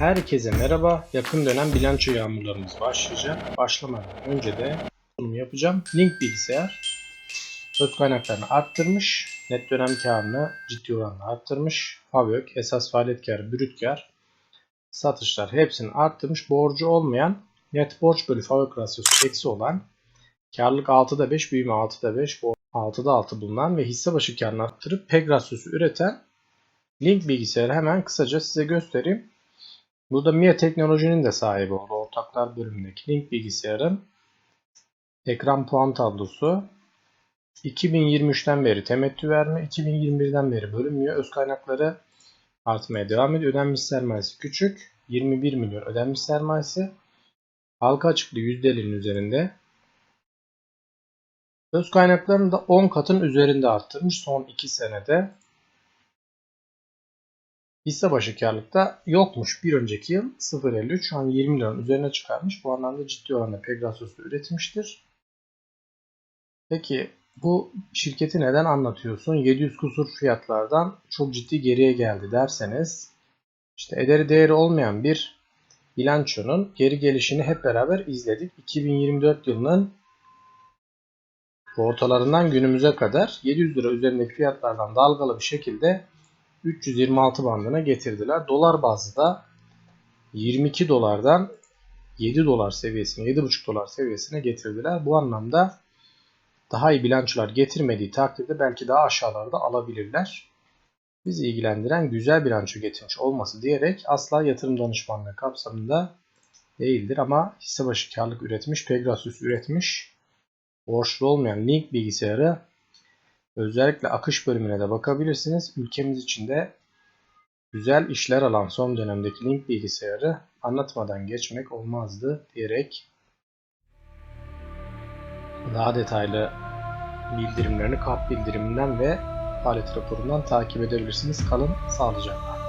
Herkese merhaba. Yakın dönem bilanço yağmurlarımız başlayacak. Başlamadan önce de sunum yapacağım. Link bilgisayar öz kaynaklarını arttırmış. Net dönem karını ciddi oranda arttırmış. Favök, esas faaliyet karı, brüt kar, satışlar hepsini arttırmış. Borcu olmayan net borç bölü favök rasyosu eksi olan karlılık 6'da 5, büyüme 6'da 5, borç 6'da 6 bulunan ve hisse başı karını arttırıp PEG rasyosu üreten Link bilgisayarı hemen kısaca size göstereyim. Burada MIA Teknoloji'nin de sahibi oldu. Ortaklar bölümündeki Link bilgisayarın ekran puan tablosu 2023'ten beri temettü verme, 2021'den beri bölünmüyor. Öz kaynakları artmaya devam ediyor. Ödenmiş sermayesi küçük. 21 milyon ödenmiş sermayesi. Halka açıklığı %50'nin üzerinde. Öz kaynaklarını da 10 katın üzerinde arttırmış son 2 senede. Hisse başı karlılıkta yokmuş. Bir önceki yıl 0.53 şu an 20 liranın üzerine çıkarmış. Bu anlamda ciddi oranda Pegasus'u üretmiştir. Peki bu şirketi neden anlatıyorsun? 700 kusur fiyatlardan çok ciddi geriye geldi derseniz işte ederi değeri olmayan bir bilançonun geri gelişini hep beraber izledik. 2024 yılının ortalarından günümüze kadar 700 lira üzerindeki fiyatlardan dalgalı bir şekilde 326 bandına getirdiler. Dolar bazlı da 22 dolardan 7 dolar seviyesine, 7,5 dolar seviyesine getirdiler. Bu anlamda daha iyi bilançolar getirmediği takdirde belki daha aşağılarda alabilirler. Bizi ilgilendiren güzel bilanço getirmiş olması diyerek asla yatırım danışmanlığı kapsamında değildir ama hisse başı karlılık üretmiş, Pegasus üretmiş, borçlu olmayan Link bilgisayarı Özellikle akış bölümüne de bakabilirsiniz. Ülkemiz için de güzel işler alan son dönemdeki link bilgisayarı anlatmadan geçmek olmazdı diyerek daha detaylı bildirimlerini kart bildiriminden ve faaliyet raporundan takip edebilirsiniz. Kalın sağlıcakla.